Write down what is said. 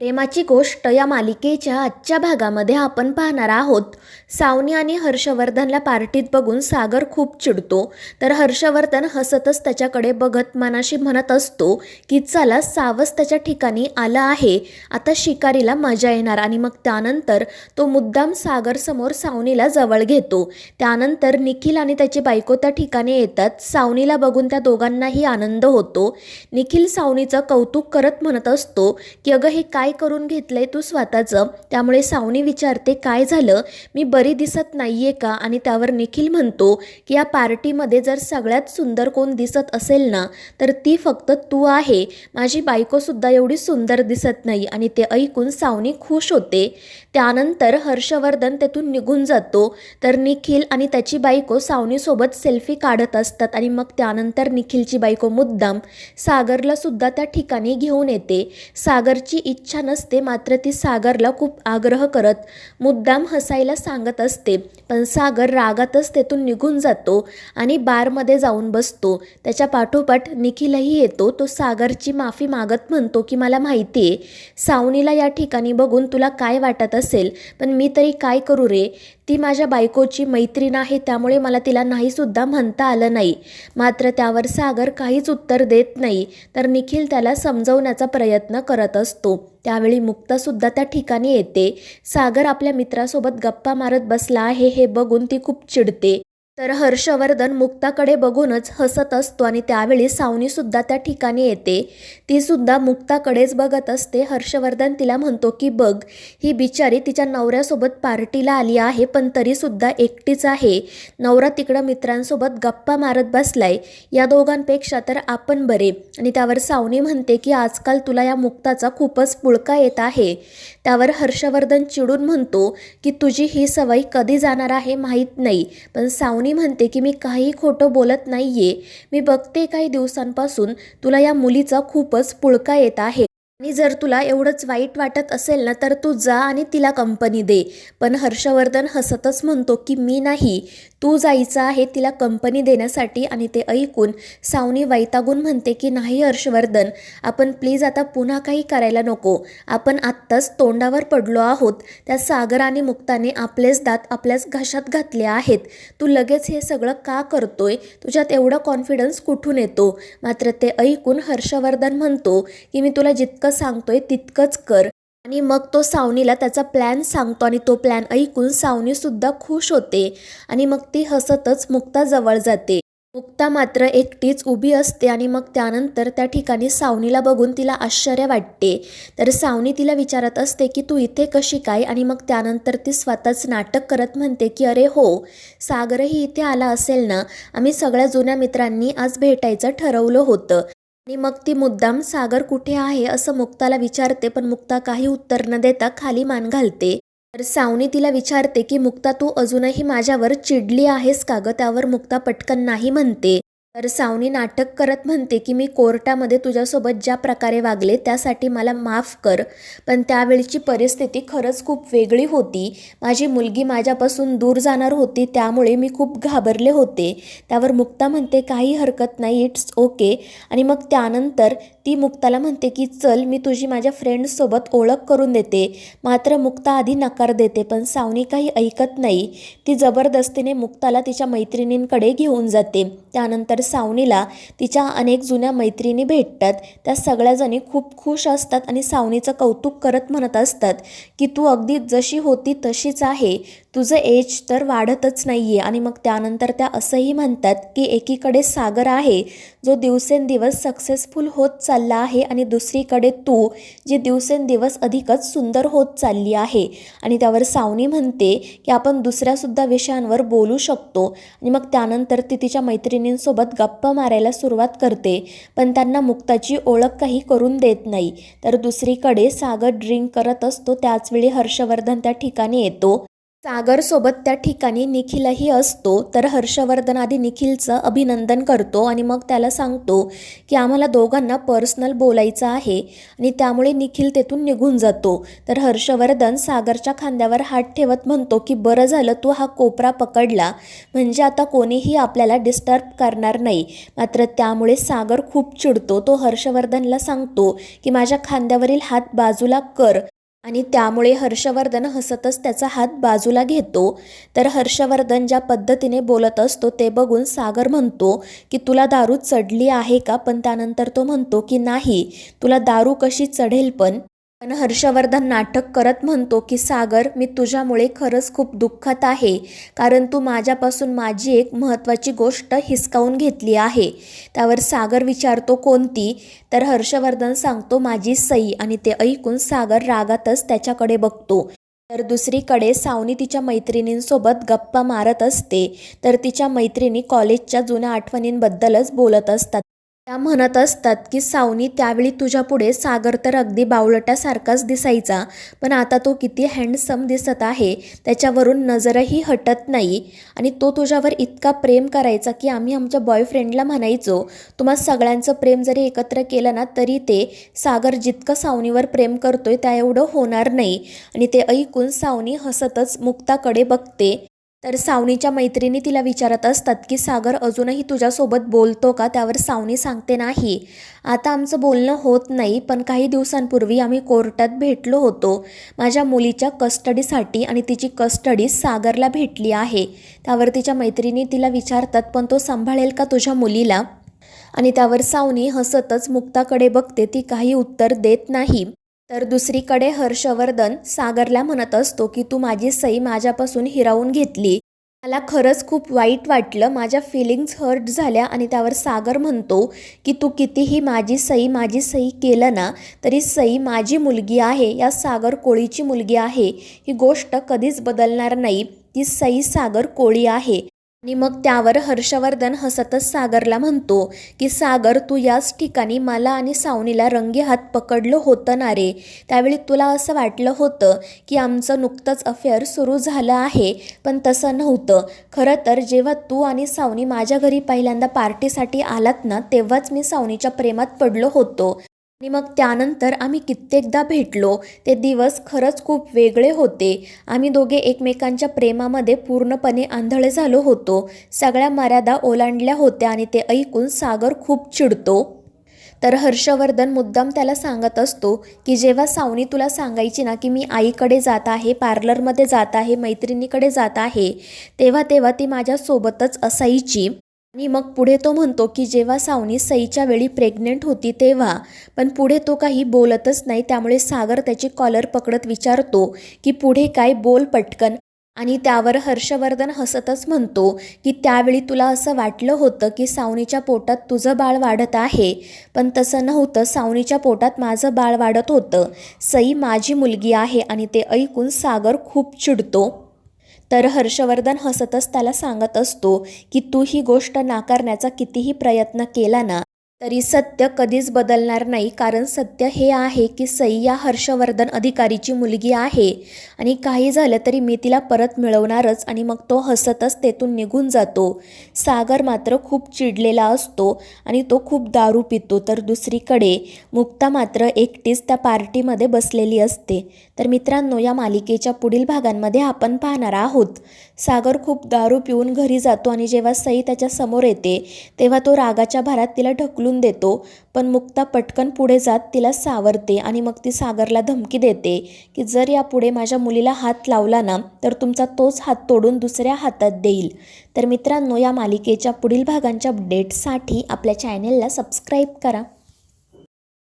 प्रेमाची गोष्ट या मालिकेच्या आजच्या भागामध्ये आपण पाहणार आहोत. सावनी आणि हर्षवर्धनला पार्टीत बघून सागर खूप चिडतो. तर हर्षवर्धन हसतच त्याच्याकडे बघत मनाशी म्हणत असतो की चला सावस त्याच्या ठिकाणी आलं आहे. आता शिकारीला मजा येणार आणि मग त्यानंतर तो मुद्दाम सागरसमोर सावनीला जवळ घेतो. त्यानंतर निखिल आणि त्याची बायको त्या ठिकाणी येतात. सावनीला बघून त्या दोघांनाही आनंद होतो. निखिल सावनीचं कौतुक करत म्हणत असतो की अगं हे काय करून घेतलंय तू स्वतःचं? त्यामुळे सावनी विचारते काय झालं? मी बरी दिसत नाहीये का? आणि त्यावर निखिल म्हणतो की या पार्टीमध्ये जर सगळ्यात सुंदर कोण दिसत असेल ना तर ती फक्त तू आहे. माझी बायकोसुद्धा एवढी सुंदर दिसत नाही. आणि ते ऐकून सावनी खुश होते. त्यानंतर हर्षवर्धन तेथून निघून जातो. तर निखिल आणि त्याची बायको सावनीसोबत सेल्फी काढत असतात आणि मग त्यानंतर निखिलची बायको मुद्दाम सागरला सुद्धा त्या ठिकाणी घेऊन येते. सागरची इच्छा नसते मात्र ती सागरला खूप आग्रह करत मुद्दाम हसायला सांगत असते. पण सागर रागातच तेथून निघून जातो आणि बारमध्ये जाऊन बसतो. त्याच्या पाठोपाठ निखिलही येतो. तो सागरची माफी मागत म्हणतो की मला माहिती आहे सावनीला या ठिकाणी बघून तुला काय वाटत असेल पण मी तरी काय करू रे? ती माझ्या बायकोची मैत्रीण आहे त्यामुळे मला तिला नाहीसुद्धा म्हणता आलं नाही. मात्र त्यावर सागर काहीच उत्तर देत नाही तर निखिल त्याला समजवण्याचा प्रयत्न करत असतो. त्यावेळी मुक्तासुद्धा त्या ठिकाणी येते. सागर आपल्या मित्रासोबत गप्पा मारत बसला आहे हे बघून ती खूप चिडते. तर हर्षवर्धन मुक्ताकडे बघूनच हसत असतो आणि त्यावेळी सावनीसुद्धा त्या ठिकाणी येते. तीसुद्धा मुक्ताकडेच बघत असते. हर्षवर्धन तिला म्हणतो की बघ ही बिचारी तिच्या नवऱ्यासोबत पार्टीला आली आहे पण तरीसुद्धा एकटीच आहे. नवरा तिकडं मित्रांसोबत गप्पा मारत बसलाय. या दोघांपेक्षा तर आपण बरे. आणि त्यावर सावनी म्हणते की आजकाल तुला या मुक्ताचा खूपच पुळका येत आहे. त्यावर हर्षवर्धन चिडून म्हणतो की तुझी ही सवय कधी जाणार आहे माहीत नाही. पण सावनी म्हणते की मी काही खोटं बोलत नाहीये. मी बघते काही दिवसांपासून तुला या मुलीचा खूपच पुळका येत आहे. आणि जर तुला एवढंच वाईट वाटत असेल ना तर तू जा आणि तिला कंपनी दे. पण हर्षवर्धन हसतच म्हणतो की मी नाही. तू जायचं आहे तिला कंपनी देण्यासाठी आणि ते ऐकून सावनी वैतागून म्हणते की नाही हर्षवर्धन आपण प्लीज आता पुन्हा काही करायला नको. आपण आत्ताच तोंडावर पडलो आहोत. त्या सागर आणि मुक्ताने आपलेच दात आपल्याच घशात घातले आहेत. तू लगेच हे सगळं का करतोय? तुझ्यात एवढा कॉन्फिडन्स कुठून येतो? मात्र ते ऐकून हर्षवर्धन म्हणतो की मी तुला जितकं सांगतोय तितकंच कर. आणि मग तो सावनीला त्याचा प्लॅन सांगतो आणि तो प्लॅन ऐकून सावनीसुद्धा खुश होते. आणि मग ती हसतच मुक्ताजवळ जाते. मुक्ता मात्र एकटीच उभी असते आणि मग त्यानंतर त्या ठिकाणी सावनीला बघून तिला आश्चर्य वाटते. तर सावनी तिला विचारत असते की तू इथे कशी काय? आणि मग त्यानंतर ती स्वतःच नाटक करत म्हणते की अरे हो सागरही इथे आला असेल ना? आम्ही सगळ्या जुन्या मित्रांनी आज भेटायचं ठरवलं होतं. आणि मग ती मुद्दाम सागर कुठे आहे? असं मुक्ताला विचारते पण मुक्ता काही उत्तर न देता खाली मान घालते. तर सावनी तिला विचारते की मुक्ता तू अजूनही माझ्यावर चिडली आहेस का गं? त्यावर मुक्ता पटकन नाही म्हणते. तर सावनी नाटक करत म्हणते की मी कोर्टामध्ये तुझ्यासोबत ज्या प्रकारे वागले त्यासाठी मला माफ कर. पण त्यावेळची परिस्थिती खरंच खूप वेगळी होती. माझी मुलगी माझ्यापासून दूर जाणार होती त्यामुळे मी खूप घाबरले होते. त्यावर मुक्ता म्हणते काही हरकत नाही इट्स ओके. आणि मग त्यानंतर ती मुक्ताला म्हणते की चल मी तुझी माझ्या फ्रेंड्ससोबत ओळख करून देते. मात्र मुक्ता आधी नकार देते पण सावनी काही ऐकत नाही. ती जबरदस्तीने मुक्ताला तिच्या मैत्रिणींकडे घेऊन जाते. त्यानंतर सावनीला तिच्या अनेक जुन्या मैत्रिणी भेटतात. त्या सगळ्याजणी खूप खुश असतात आणि सावनीचं कौतुक करत म्हणत असतात की तू अगदी जशी होती तशीच आहे. तुझं एज तर वाढतच नाही आहे आणि मग त्यानंतर त्या असंही म्हणतात की एकीकडे सागर आहे जो दिवसेंदिवस सक्सेसफुल होत चालला आहे आणि दुसरीकडे तू जी दिवसेंदिवस अधिकच सुंदर होत चालली आहे. आणि त्यावर सावनी म्हणते की आपण दुसऱ्यासुद्धा विषयांवर बोलू शकतो आणि मग त्यानंतर ती तिच्या मैत्रिणींसोबत गप्पा मारायला सुरुवात करते. पण त्यांना मुक्ताची ओळख काही करून देत नाही. तर दुसरीकडे सागर ड्रिंक करत असतो. त्याचवेळी हर्षवर्धन त्या ठिकाणी येतो. सागरसोबत त्या ठिकाणी निखिलही असतो तर हर्षवर्धन आधी निखिलचं अभिनंदन करतो आणि मग त्याला सांगतो की आम्हाला दोघांना पर्सनल बोलायचं आहे आणि त्यामुळे निखिल तेथून निघून जातो. तर हर्षवर्धन सागरच्या खांद्यावर हात ठेवत म्हणतो की बरं झालं तू हा कोपरा पकडला म्हणजे आता कोणीही आपल्याला डिस्टर्ब करणार नाही. मात्र त्यामुळे सागर खूप चिडतो. तो हर्षवर्धनला सांगतो की माझ्या खांद्यावरील हात बाजूला कर. आणि त्यामुळे हर्षवर्धन हसतच त्याचा हात बाजूला घेतो. तर हर्षवर्धन ज्या पद्धतीने बोलत असतो ते बघून सागर म्हणतो की तुला दारू चढली आहे का? पण त्यानंतर तो म्हणतो की नाही. तुला दारू कशी चढेल पण? पण हर्षवर्धन नाटक करत म्हणतो की सागर मी तुझ्यामुळे खरंच खूप दुःखात आहे. कारण तू माझ्यापासून माझी एक महत्त्वाची गोष्ट हिसकावून घेतली आहे. त्यावर सागर विचारतो कोणती? तर हर्षवर्धन सांगतो माझी सई आणि ते ऐकून सागर रागातच त्याच्याकडे बघतो. तर दुसरीकडे सावनी तिच्या मैत्रिणींसोबत गप्पा मारत असते. तर तिच्या मैत्रिणी कॉलेजच्या जुन्या आठवणींबद्दलच बोलत असतात. त्या म्हणत असतात की सावनी त्यावेळी तुझ्या पुढे सागर तर अगदी बावळटासारखाच दिसायचा पण आता तो किती हँडसम दिसत आहे त्याच्यावरून नजरही हटत नाही आणि तो तुझ्यावर इतका प्रेम करायचा की आम्ही आमच्या बॉयफ्रेंडला म्हणायचो तुम्हा सगळ्यांचं प्रेम जरी एकत्र केलं ना तरी ते सागर जितकं सावनीवर प्रेम करतोय त्या एवढं होणार नाही. आणि ते ऐकून सावनी हसतच मुक्ताकडे बघते. तर सावनीच्या मैत्रिणी तिला विचारत असतात की सागर अजूनही तुझ्यासोबत बोलतो का? त्यावर सावनी सांगते नाही. आता आमचं बोलणं होत नाही पण काही दिवसांपूर्वी आम्ही कोर्टात भेटलो होतो. माझ्या मुलीच्या कस्टडीसाठी आणि तिची कस्टडी सागरला भेटली आहे. त्यावर तिच्या मैत्रिणी तिला विचारतात पण तो सांभाळेल का तुझ्या मुलीला? आणि त्यावर सावनी हसतच मुक्ताकडे बघते ती काही उत्तर देत नाही. तर दुसरीकडे हर्षवर्धन सागरला म्हणत असतो की तू माझी सई माझ्यापासून हिरावून घेतली. मला खरंच खूप वाईट वाटलं. माझ्या फिलिंग्स हर्ट झाल्या आणि त्यावर सागर म्हणतो की तू कितीही माझी सई माझी सई केलं ना तरी सई माझी मुलगी आहे. या सागर कोळीची मुलगी आहे. ही गोष्ट कधीच बदलणार नाही. ती सई सागर कोळी आहे. आणि मग त्यावर हर्षवर्धन हसतच सागरला म्हणतो की सागर तू याच ठिकाणी मला आणि सावनीला रंगी हात पकडलं होतं ना रे. त्यावेळी तुला असं वाटलं होतं की आमचं नुकतंच अफेअर सुरू झालं आहे पण तसं नव्हतं. खरं तर जेव्हा तू आणि सावनी माझ्या घरी पहिल्यांदा पार्टीसाठी आलात ना तेव्हाच मी सावनीच्या प्रेमात पडलो होतो. आणि मग त्यानंतर आम्ही कित्येकदा भेटलो. ते दिवस खरंच खूप वेगळे होते. आम्ही दोघे एकमेकांच्या प्रेमामध्ये पूर्णपणे आंधळे झालो होतो. सगळ्या मर्यादा ओलांडल्या होत्या आणि ते ऐकून सागर खूप चिडतो. तर हर्षवर्धन मुद्दाम त्याला सांगत असतो की जेव्हा सावनी तुला सांगायची ना की मी आईकडे जात आहे पार्लरमध्ये जात आहे मैत्रिणीकडे जात आहे तेव्हा तेव्हा ती माझ्यासोबतच असायची. आणि मग पुढे तो म्हणतो की जेव्हा सावनी सईच्या वेळी प्रेग्नेंट होती तेव्हा पण पुढे तो काही बोलतच नाही त्यामुळे सागर त्याची कॉलर पकडत विचारतो की पुढे काय बोल पटकन. आणि त्यावर हर्षवर्धन हसतच म्हणतो की त्यावेळी तुला असं वाटलं होतं की सावनीच्या पोटात तुझं बाळ वाढत आहे पण तसं नव्हतं. सावनीच्या पोटात माझं बाळ वाढत होतं. सई माझी मुलगी आहे आणि ते ऐकून सागर खूप चिडतो. तर हर्षवर्धन हसतच त्याला सांगत असतो की तू ही गोष्ट नाकारण्याचा कितीही प्रयत्न केला ना तरी सत्य कधीच बदलणार नाही कारण सत्य हे आहे की सई या हर्षवर्धन अधिकारीची मुलगी आहे. आणि काही झालं तरी मी तिला परत मिळवणारच आणि मग तो हसतच तेथून निघून जातो. सागर मात्र खूप चिडलेला असतो आणि तो खूप दारू पितो. तर दुसरीकडे मुक्ता मात्र एकटीच त्या पार्टीमध्ये बसलेली असते. तर मित्रांनो या मालिकेच्या पुढील भागांमध्ये आपण पाहणार आहोत. सागर खूप दारू पिऊन घरी जातो आणि जेव्हा सई त्याच्यासमोर येते तेव्हा तो रागाच्या भारात तिला ढकलून देतो. पण मुक्ता पटकन पुढे जात तिला सावरते आणि मग ती सागरला धमकी देते की जर यापुढे माझ्या मुलीला हात लावला ना तर तुमचा तोच हात तोडून दुसऱ्या हातात देईल. तर मित्रांनो या मालिकेच्या पुढील भागांच्या अपडेटसाठी आपल्या चॅनेलला सबस्क्राईब करा.